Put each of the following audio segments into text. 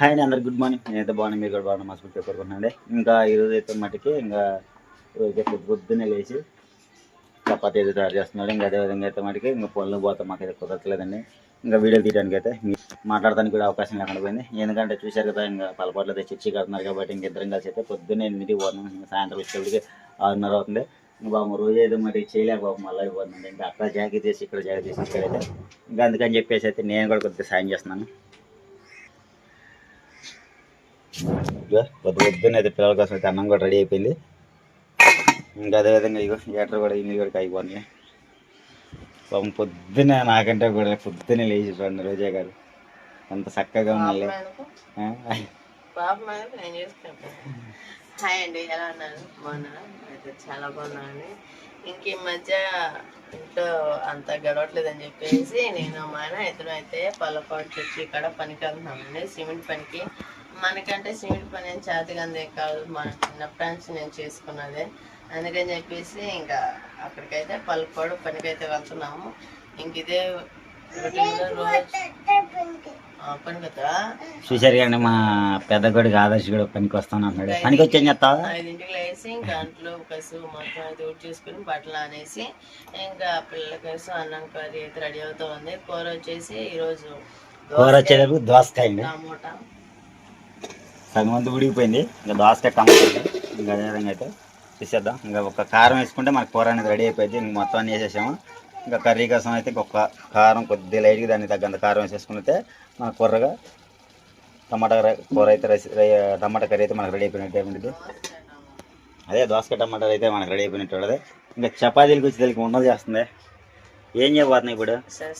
Hi అండి అందరు good morning నేనైతే బాగున్నా మీరు కూడా బాగున్నా మస్తు చెప్పనుకున్నాండి ఇంకా ఈరోజు అయితే మటుకి ఇంకా రోజు పొద్దున్నే లేచి చపాతి అయితే తయారు చేస్తున్నాడు. ఇంకా అదేవిధంగా అయితే మటుకి ఇంకా పొలం పోతాం మాకైతే కుదరట్లేదండి. ఇంకా వీడియో తీయడానికి అయితే మాట్లాడడానికి కూడా అవకాశం లేకుండా పోయింది. ఎందుకంటే చూశారు కదా ఇంకా పలపాట్లు అయితే చర్చి కడుతున్నారు కాబట్టి ఇంక ఇద్దరం కలిసి అయితే పొద్దున్నే ఎనిమిది పోతున్నాం. ఇంకా సాయంత్రం వచ్చేటికి ఆరున్నర అవుతుంది. ఇంకా బాబు రోజు అయితే మరి చేయలేక బాబు మళ్ళీ పోతుందండి ఇంకా అక్కడ జాగ్రత్త చేసి ఇక్కడ జాగ్రత్త చేసి ఇక్కడైతే ఇంకా అందుకని చెప్పేసి అయితే నేను కూడా కొద్దిగా సాయం చేస్తున్నాను. పొద్దు పొద్దున్న అయితే పిల్లల కోసం అయితే అన్నం కూడా రెడీ అయిపోయింది. ఇంకా అదేవిధంగా ఇగో హీటర్ కూడా ఇన్ని కూడా అయిపోయింది పాపం పొద్దున్న నాకంటే కూడా పొద్దున్నే లేచి చూడండి రోజా గారు. అంత చక్కగా ఉన్నాయి హాయ్ అండి ఎలా ఉన్నారు? బాగున్నారా? అయితే చాలా బాగున్నాను ఇంక ఈ మధ్య ఇంట్లో అంత గడవట్లేదని చెప్పేసి నేను మా ఆయన ఇద్దరు అయితే పల్లపాటు చర్చి ఇక్కడ పనికి వెళ్తున్నామండి. సిమెంట్ పనికి. మనకంటే సిమెంట్ పని ఏం చేతకందే కాదు మన చిన్నప్పటి నుంచి నేను చేసుకున్నదే. అందుకని చెప్పేసి ఇంకా అక్కడికైతే పల్లపాడు పనికైతే వెళ్తున్నాము. ఇంక ఇదే చూశారు కానీ మా పెద్ద కొడుకు ఆదర్శ్ కూడా పనికి వస్తాను అన్నాడు పనికి వచ్చి ఏం చేస్తావా? ఐదింటికి లేసి ఇంకా అంట్లు కసు మొత్తం అయితే ఊడ్ చేసుకుని బట్టలు ఆనేసి ఇంకా పిల్లల కోసం అన్నం కర్రీ అయితే రెడీ అవుతూ ఉంది కూర వచ్చేసి ఈరోజు కూర వచ్చేటప్పుడు దోసకాయ టమోటా. సగం అంతా ఉడిగిపోయింది ఇంకా దోసకాయ టమాటా ఇంకా అదేవిధంగా అయితే తీసేద్దాం. ఇంకా ఒక కారం వేసుకుంటే మనకు కూర అనేది రెడీ అయిపోయింది. ఇంక మొత్తం అన్ని వేసేసాము. ఇంకా కర్రీ కోసం అయితే ఇంకొక కారం కొద్దిగా లైట్గా దానికి తగ్గంత కారం వేసేసుకుంటే మన కూరగా టమాటా కూర అయితే టమాటా కర్రీ అయితే మనకు రెడీ అయిపోయినట్టు ఉంటుంది అదే దోసకాయ టమాటాలు అయితే మనకు రెడీ అయిపోయినట్టు ఉంటుంది ఇంకా చపాతీలకు వచ్చి దానికి ఉండదు చేస్తుంది. ఏం చేయబోతున్నాయి ఇప్పుడు?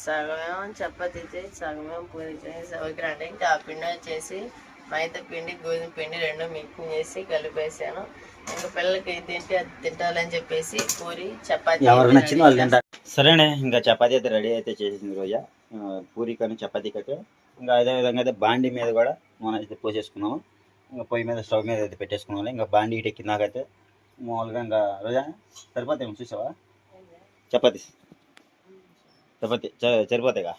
సగమేమో చపాతీ సగమేమో పూరి చేసి ఓకే అంటే ఇంకా పిండి వచ్చేసి మైదా పిండి గోధుమ పిండి రెండు మిక్సింగ్ చేసి కలిపేసాను. ఇంకా పిల్లలకి తింటే అది తింటాలని చెప్పేసి పూరి చపాతీ ఎవరు అయితే నచ్చింది వాళ్ళు తింటారు. సరేనే ఇంకా చపాతీ అయితే రెడీ అయితే చేసేసింది రోజా. పూరి కానీ చపాతీకి అయితే ఇంకా అదే విధంగా అయితే బాండి మీద కూడా మనం అయితే పోసేసుకున్నాము. ఇంకా పొయ్యి మీద స్టవ్ మీద అయితే పెట్టేసుకున్నాము. ఇంకా బాండి ఇటు ఎక్కినాకైతే మామూలుగా ఇంకా రోజా సరిపోతాయి చూసావా? చపాతీ. చపాతీ సరిపోతాయిగా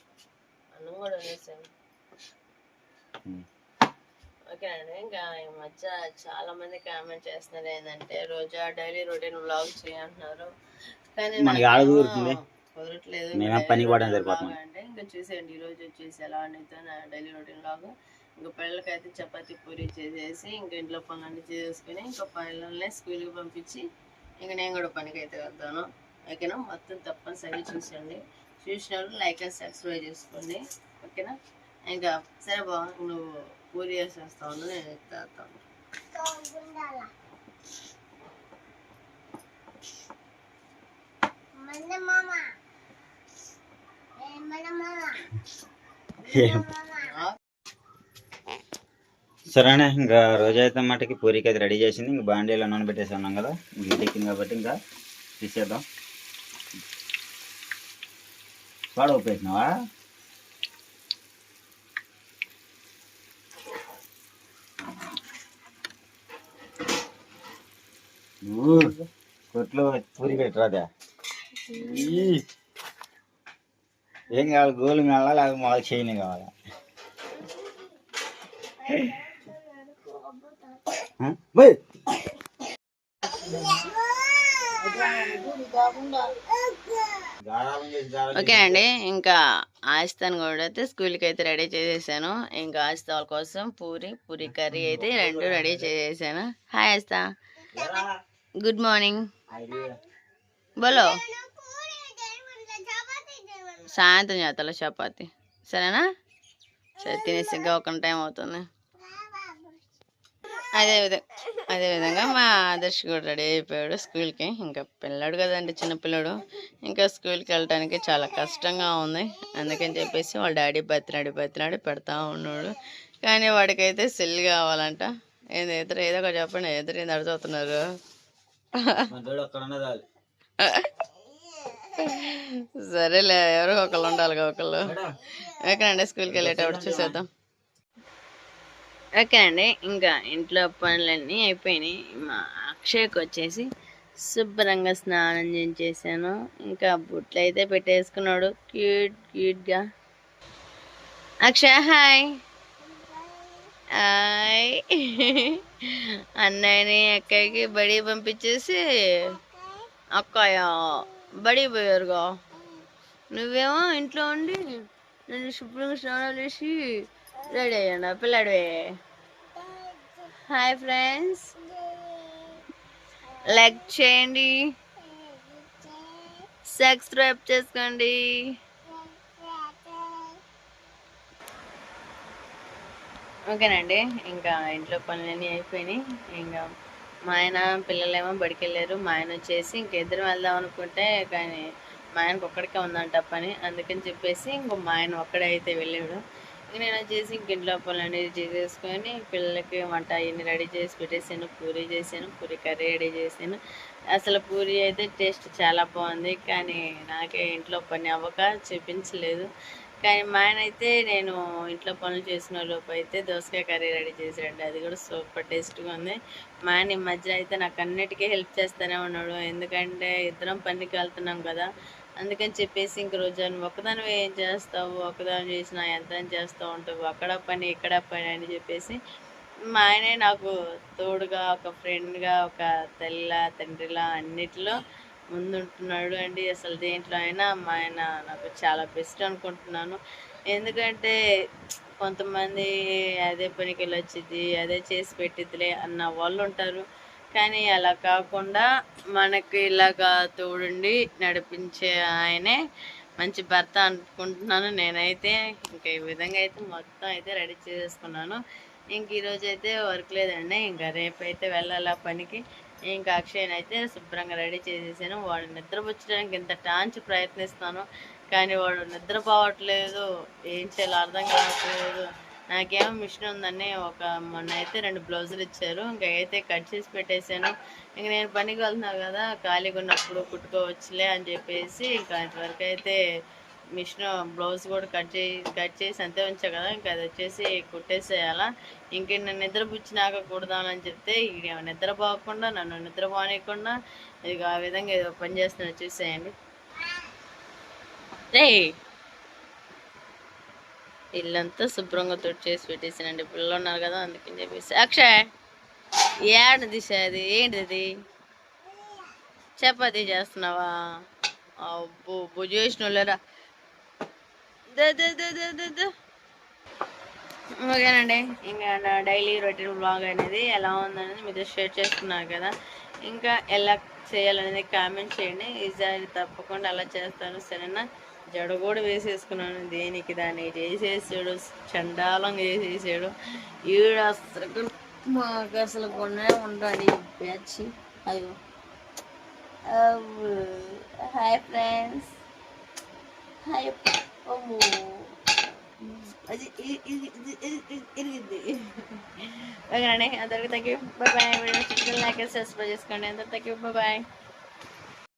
అన్నం కూడా వేసాను ఉమ్. ఓకే అండి. ఇంకా ఈ మధ్య చాలా మంది కామెంట్ చేస్తున్నారు ఏంటంటే రోజా డైలీ రొటీన్ వ్లాగ్ చేయంటున్నారు కానీ మనకి నాకేమో ఆడ కుదురుతుంది. కుదరట్లేదు. మేమే సరిపోతుంది. vlog అంటే ఇంకా చూసేయండి. ఈ రోజు వచ్చేసి ఎలా ఉండేదో నా డైలీ రొటీన్ లాగా ఇంకా పిల్లలకైతే చపాతీ పూరి చేసేసి ఇంకా ఇంట్లో పనులన్నీ చేసుకుని ఇంకా పిల్లల్ని స్కూల్కి పంపించి ఇంకా నేను కూడా పనికి అయితే వెళ్తాను. ఓకేనా? మొత్తం తప్పనిసరిగా చూసేయండి. చూసిన లైక్ అండ్ సబ్స్క్రైబ్ చేసుకోండి. ఓకేనా? ఇంకా సరే బా నువ్వు పూరి చేసేస్తావు నేను ఎత్తేస్తాను ఏం సరేనే ఇంకా రోజు అయితే మటుకి పూరికి అయితే రెడీ చేసింది. ఇంకా బాండీలో నూనె పెట్టేసి ఉన్నాం కదా. ఇంక ఎక్కింది కాబట్టి ఇంకా తీసేద్దాం. వాడ ఊపేసినావా కొట్లో పూరి పెట్టరాదా. ఏం కావాలి? గోలు కావాలా? లేకపోతే మాకు చేయని కావాలా? ఓకే అండి ఇంకా ఆస్తాను కూడా అయితే స్కూల్కి అయితే రెడీ చేసేసాను. ఇంకా ఆస్తా వాళ్ళ కోసం పూరి పూరి కర్రీ అయితే రెండు రెడీ చేసేసాను. హాయ్ ఆస్తా. Good morning. బోలో. సాయంత్రం చేస్తాలో చపాతి. సరేనా? సరే తినేసి ఇంకా ఒక టైం అవుతుంది. అదే విధంగా అదే విధంగా మా ఆదర్శ్ కూడా రెడీ అయిపోయాడు స్కూల్కి. ఇంకా పిల్లాడు కదండి చిన్న పిల్లడు. ఇంకా స్కూల్కి వెళ్ళటానికి చాలా కష్టంగా ఉంది. అందుకని చెప్పేసి వాళ్ళ డాడీ బతినాడు బతినాడు పెడతా ఉన్నాడు. కానీ వాడికైతే సెల్ కావాలంట. ఏది ఎదురు ఏదో ఒకటి చెప్పండి ఎదురు ఏంది అడుగుతున్నారు సరేలే ఎవరో ఒకళ్ళు ఉండాలిగా ఒకళ్ళు. ఓకేనండి స్కూల్కి వెళ్ళేటప్పుడు చూసేద్దాం. ఓకేనండి ఇంకా ఇంట్లో పనులన్నీ అయిపోయినాయి. మా అక్షయ్కి వచ్చేసి శుభ్రంగా స్నానం చేసేసాను ఇంకా బుట్లు అయితే పెట్టేసుకున్నాడు. క్యూట్ క్యూట్గా. అక్షయ్ హాయ్. అన్నయ్యని అక్కయ్యకి బడి పంపించేసి అక్కయ్య బడి పోయారుగా. నువ్వేమో ఇంట్లో ఉండి నేను శుభ్రంగా స్నానాలు చేసి రెడీ అయ్యాను పిల్లాడివే. Hi friends. లైక్ చేయండి. సబ్స్క్రైబ్ చేసుకోండి. ఓకేనండి. ఇంకా ఇంట్లో పనులన్నీ అయిపోయినాయి. ఇంకా మా ఆయన పిల్లలేమో బడికి వెళ్ళారు మా ఆయన వచ్చేసి ఇంక ఇద్దరం వెళ్దాం అనుకుంటే కానీ మా ఆయనకు ఒక్కడికే ఉందంట పని. అందుకని చెప్పేసి ఇంకో మా ఆయన ఒక్కడే అయితే వెళ్ళాడు. ఇంక నేను వచ్చేసి ఇంక ఇంట్లో పనులన్నీ చేసేసుకొని పిల్లలకి వంట అవన్నీ రెడీ చేసి పెట్టేసాను పూరీ చేశాను. పూరి కర్రీ రెడీ చేశాను. అసలు పూరి అయితే టేస్ట్ చాలా బాగుంది. కానీ నాకే ఇంట్లో పని అవ్వక చూపించలేదు. కానీ మా ఆయన అయితే నేను ఇంట్లో పనులు చేసిన లోపు అయితే దోసకాయ కర్రీ రెడీ చేసాడండి అది కూడా సూపర్ టేస్ట్గా ఉంది. మా ఆయన ఈ మధ్య అయితే నాకు అన్నిటికీ హెల్ప్ చేస్తూనే ఉన్నాడు. ఎందుకంటే ఇద్దరం పనికి వెళ్తున్నాం కదా. అందుకని చెప్పేసి ఇంక రోజు ఒకదాని ఏం చేస్తావు? ఒకదాని చేసినా ఎంత చేస్తూ ఉంటావు. అక్కడ పని ఇక్కడ పని అని చెప్పేసి మా ఆయనే నాకు తోడుగా ఒక ఫ్రెండ్గా ఒక తల్లిలా తండ్రిలా అన్నిటిలో ముందుంటున్నాడు అండి. అసలు దేంట్లో అయినా మా ఆయన నాకు చాలా బెస్ట్ అనుకుంటున్నాను. ఎందుకంటే కొంతమంది అదే పనికి వెళ్ళొచ్చిద్ది అదే చేసి పెట్టిద్దిలే అన్న వాళ్ళు ఉంటారు. కానీ అలా కాకుండా మనకి ఇలాగా తోడుండి నడిపించే ఆయనే మంచి భర్త అనుకుంటున్నాను. నేనైతే ఇంకా ఈ విధంగా అయితే మొత్తం అయితే రెడీ చేసుకున్నాను ఇంక ఈరోజు అయితే వర్క్ లేదండి. ఇంకా రేపు అయితే వెళ్ళాలా పనికి. ఇంకా అక్షయ్ని అయితే శుభ్రంగా రెడీ చేసేసాను. వాడు నిద్రపుచ్చడానికి ఇంత టాంచి ప్రయత్నిస్తాను కానీ వాడు నిద్రపోవట్లేదు. ఏం చేయాలో అర్థం కావట్లేదు. నాకేమో మిషన్ ఉందని ఒక మొన్న అయితే రెండు బ్లౌజులు ఇచ్చారు. ఇంకా అయితే కట్ చేసి పెట్టేశాను. ఇంక నేను పనికి వెళ్తున్నాను కదా ఖాళీగా ఉన్నప్పుడు కుట్టుకోవచ్చులే అని చెప్పేసి ఇంకా ఇంతవరకు అయితే మిషన్ బ్లౌజ్ కూడా కట్ చేసి కట్ చేసి అంతే ఉంచా కదా ఇంకా అది వచ్చేసి కుట్టేసేయాలా. ఇంక నేను నిద్రపుచ్చినాక కుడదామని చెప్తే ఇక నిద్ర పోకుండా నన్ను నిద్ర పోనీయకుండా ఇక ఆ విధంగా ఏదో పని చేస్తున్నా చూసేయండి. రే ఇల్లంతా శుభ్రంగా తుడిచేసి పెట్టేసానండి. పిల్లలు ఉన్నారు కదా అందుకని చెప్పేసి. అక్షయ్! ఏడు దిశ అది ఏంటిది చపాతీ చేస్తున్నావా? అబ్బో బు చేసినోళ్ళరా ఓకేనండి. ఇంకా నా డైలీ రొటీన్ బ్లాగ్ అనేది ఎలా ఉందనేది మీతో షేర్ చేసుకున్నారు కదా. ఇంకా ఎలా చేయాలనేది కామెంట్ చేయండి. ఈసారి తప్పకుండా అలా చేస్తాను సరేనా? జడ కూడా వేసేసుకున్నాను దేనికి దాన్ని చేసేసాడు చండాలంగా చేసేసాడు. ఈడు అసలు మాకు అసలు కొనే ఉండాలి బ్యాచ్ అయ్యో. హాయ్ ఫ్రెండ్స్ హాయ్ అమ్మో అది ఇ- ఇరిగింది ఓకేనండి అందరికీ thank you bye bye like subscribe చేసుకోండి అందరు థ్యాంక్ యూ బాయ్